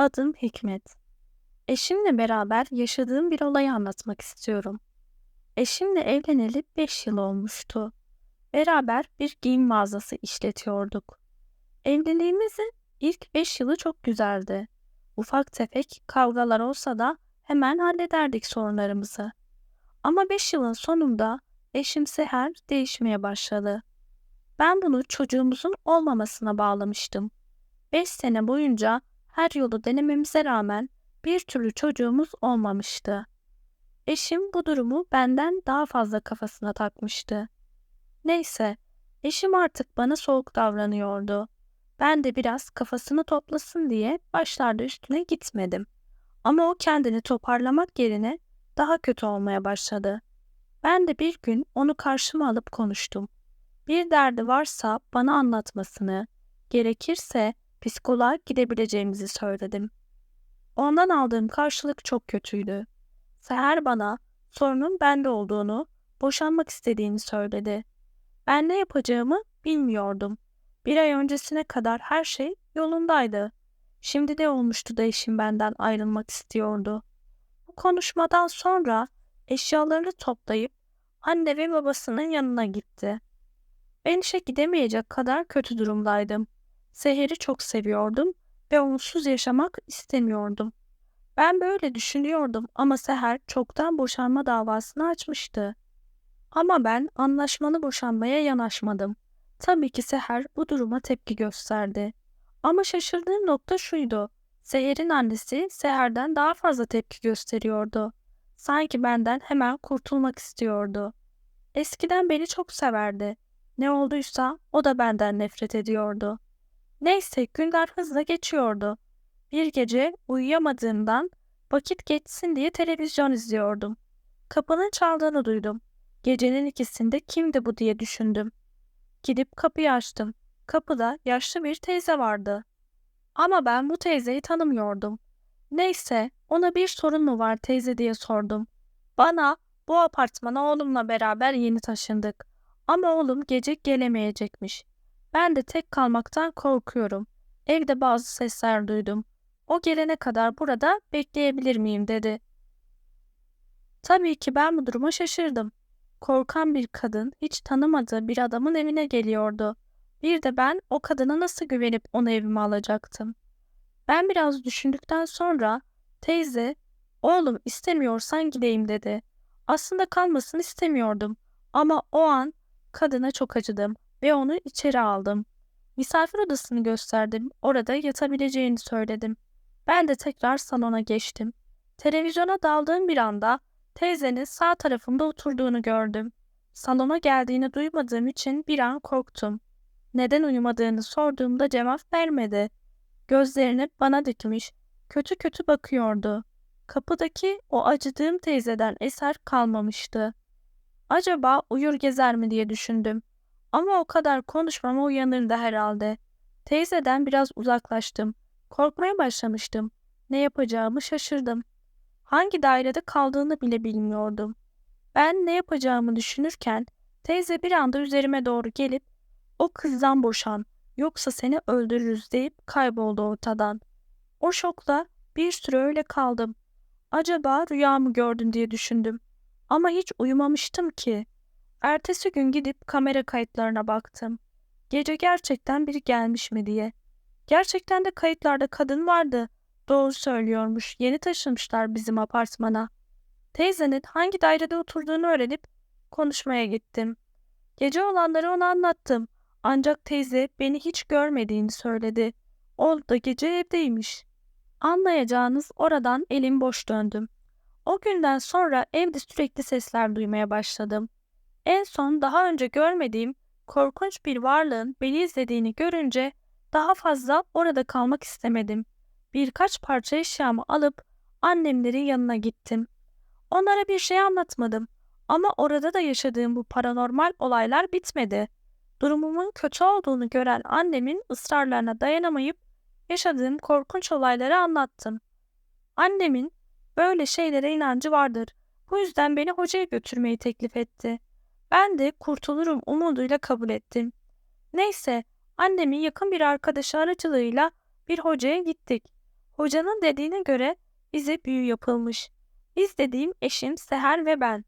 Adım Hikmet. Eşimle beraber yaşadığım bir olayı anlatmak istiyorum. Eşimle evleneli 5 yıl olmuştu. Beraber bir giyim mağazası işletiyorduk. Evliliğimizin ilk 5 yılı çok güzeldi. Ufak tefek kavgalar olsa da hemen hallederdik sorunlarımızı. Ama 5 yılın sonunda eşim Seher değişmeye başladı. Ben bunu çocuğumuzun olmamasına bağlamıştım. 5 sene boyunca her yolu denememize rağmen bir türlü çocuğumuz olmamıştı. Eşim bu durumu benden daha fazla kafasına takmıştı. Neyse, eşim artık bana soğuk davranıyordu. Ben de biraz kafasını toplasın diye başlarda üstüne gitmedim. Ama o kendini toparlamak yerine daha kötü olmaya başladı. Ben de bir gün onu karşıma alıp konuştum. Bir derdi varsa bana anlatmasını, gerekirse psikoloğa gidebileceğimizi söyledim. Ondan aldığım karşılık çok kötüydü. Seher bana sorunun bende olduğunu, boşanmak istediğini söyledi. Ben ne yapacağımı bilmiyordum. Bir ay öncesine kadar her şey yolundaydı. Şimdi ne olmuştu da eşim benden ayrılmak istiyordu. Bu konuşmadan sonra eşyalarını toplayıp anne ve babasının yanına gitti. Ben işe gidemeyecek kadar kötü durumdaydım. Seher'i çok seviyordum ve onsuz yaşamak istemiyordum. Ben böyle düşünüyordum ama Seher çoktan boşanma davasını açmıştı. Ama ben anlaşmalı boşanmaya yanaşmadım. Tabii ki Seher bu duruma tepki gösterdi. Ama şaşırdığım nokta şuydu. Seher'in annesi Seher'den daha fazla tepki gösteriyordu. Sanki benden hemen kurtulmak istiyordu. Eskiden beni çok severdi. Ne olduysa o da benden nefret ediyordu. Neyse günler hızla geçiyordu. Bir gece uyuyamadığımdan vakit geçsin diye televizyon izliyordum. Kapının çaldığını duydum. Gecenin ikisinde kimdi bu diye düşündüm. Gidip kapıyı açtım. Kapıda yaşlı bir teyze vardı. Ama ben bu teyzeyi tanımıyordum. Neyse ona bir sorun mu var teyze diye sordum. Bana bu apartmana oğlumla beraber yeni taşındık. Ama oğlum gece gelemeyecekmiş. Ben de tek kalmaktan korkuyorum. Evde bazı sesler duydum. O gelene kadar burada bekleyebilir miyim dedi. Tabii ki ben bu duruma şaşırdım. Korkan bir kadın hiç tanımadığı bir adamın evine geliyordu. Bir de ben o kadına nasıl güvenip onu evime alacaktım. Ben biraz düşündükten sonra teyze, oğlum istemiyorsan gideyim dedi. Aslında kalmasını istemiyordum ama o an kadına çok acıdım ve onu içeri aldım. Misafir odasını gösterdim. Orada yatabileceğini söyledim. Ben de tekrar salona geçtim. Televizyona daldığım bir anda teyzenin sağ tarafımda oturduğunu gördüm. Salona geldiğini duymadığım için bir an korktum. Neden uyumadığını sorduğumda cevap vermedi. Gözlerini bana dikmiş, kötü kötü bakıyordu. Kapıdaki o acıdığım teyzeden eser kalmamıştı. Acaba uyur gezer mi diye düşündüm. Ama o kadar konuşmama uyanırdı herhalde. Teyzeden biraz uzaklaştım. Korkmaya başlamıştım. Ne yapacağımı şaşırdım. Hangi dairede kaldığını bile bilmiyordum. Ben ne yapacağımı düşünürken teyze bir anda üzerime doğru gelip o kızdan boşan yoksa seni öldürürüz deyip kayboldu ortadan. O şokla bir süre öyle kaldım. Acaba rüyamı gördün diye düşündüm. Ama hiç uyumamıştım ki. Ertesi gün gidip kamera kayıtlarına baktım. Gece gerçekten biri gelmiş mi diye. Gerçekten de kayıtlarda kadın vardı. Doğru söylüyormuş. Yeni taşınmışlar bizim apartmana. Teyzenin hangi dairede oturduğunu öğrenip konuşmaya gittim. Gece olanları ona anlattım. Ancak teyze beni hiç görmediğini söyledi. O da gece evdeymiş. Anlayacağınız oradan elim boş döndüm. O günden sonra evde sürekli sesler duymaya başladım. En son daha önce görmediğim korkunç bir varlığın beni izlediğini görünce daha fazla orada kalmak istemedim. Birkaç parça eşyamı alıp annemlerin yanına gittim. Onlara bir şey anlatmadım ama orada da yaşadığım bu paranormal olaylar bitmedi. Durumumun kötü olduğunu gören annemin ısrarlarına dayanamayıp yaşadığım korkunç olayları anlattım. Annemin böyle şeylere inancı vardır. Bu yüzden beni hocaya götürmeyi teklif etti. Ben de kurtulurum umuduyla kabul ettim. Neyse, annemin yakın bir arkadaşı aracılığıyla bir hocaya gittik. Hocanın dediğine göre bize büyü yapılmış. Biz dediğim eşim Seher ve ben.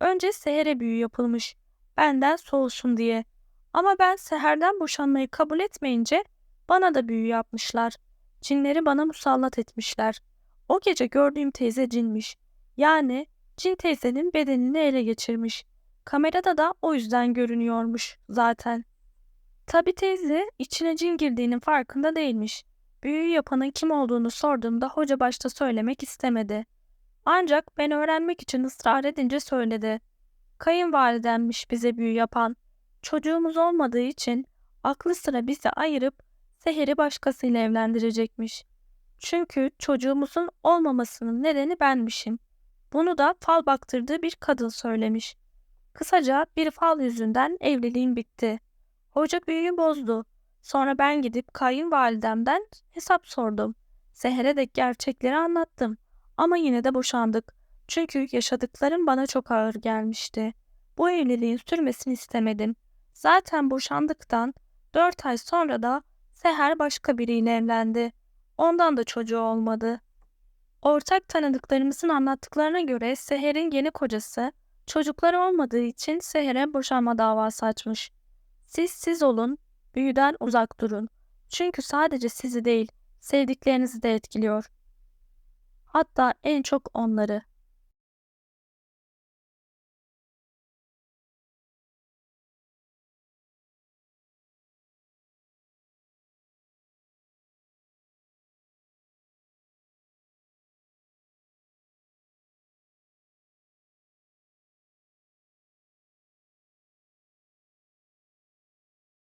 Önce Seher'e büyü yapılmış. Benden soğusun diye. Ama ben Seher'den boşanmayı kabul etmeyince bana da büyü yapmışlar. Cinleri bana musallat etmişler. O gece gördüğüm teyze cinmiş. Yani cin teyzenin bedenini ele geçirmiş. Kamerada da o yüzden görünüyormuş zaten. Tabi teyze içine cin girdiğinin farkında değilmiş. Büyü yapanın kim olduğunu sorduğumda hoca başta söylemek istemedi. Ancak ben öğrenmek için ısrar edince söyledi. Kayınvalidemmiş bize büyü yapan. Çocuğumuz olmadığı için aklı sıra bizi ayırıp Seher'i başkasıyla evlendirecekmiş. Çünkü çocuğumuzun olmamasının nedeni benmişim. Bunu da fal baktırdığı bir kadın söylemiş. Kısaca bir fal yüzünden evliliğim bitti. Hoca büyüyü bozdu. Sonra ben gidip kayınvalidemden hesap sordum. Seher'e de gerçekleri anlattım. Ama yine de boşandık. Çünkü yaşadıklarım bana çok ağır gelmişti. Bu evliliğin sürmesini istemedim. Zaten boşandıktan dört ay sonra da Seher başka biriyle evlendi. Ondan da çocuğu olmadı. Ortak tanıdıklarımızın anlattıklarına göre Seher'in yeni kocası çocukları olmadığı için Seher'e boşanma davası açmış. Siz siz olun, büyüden uzak durun. Çünkü sadece sizi değil, sevdiklerinizi de etkiliyor. Hatta en çok onları.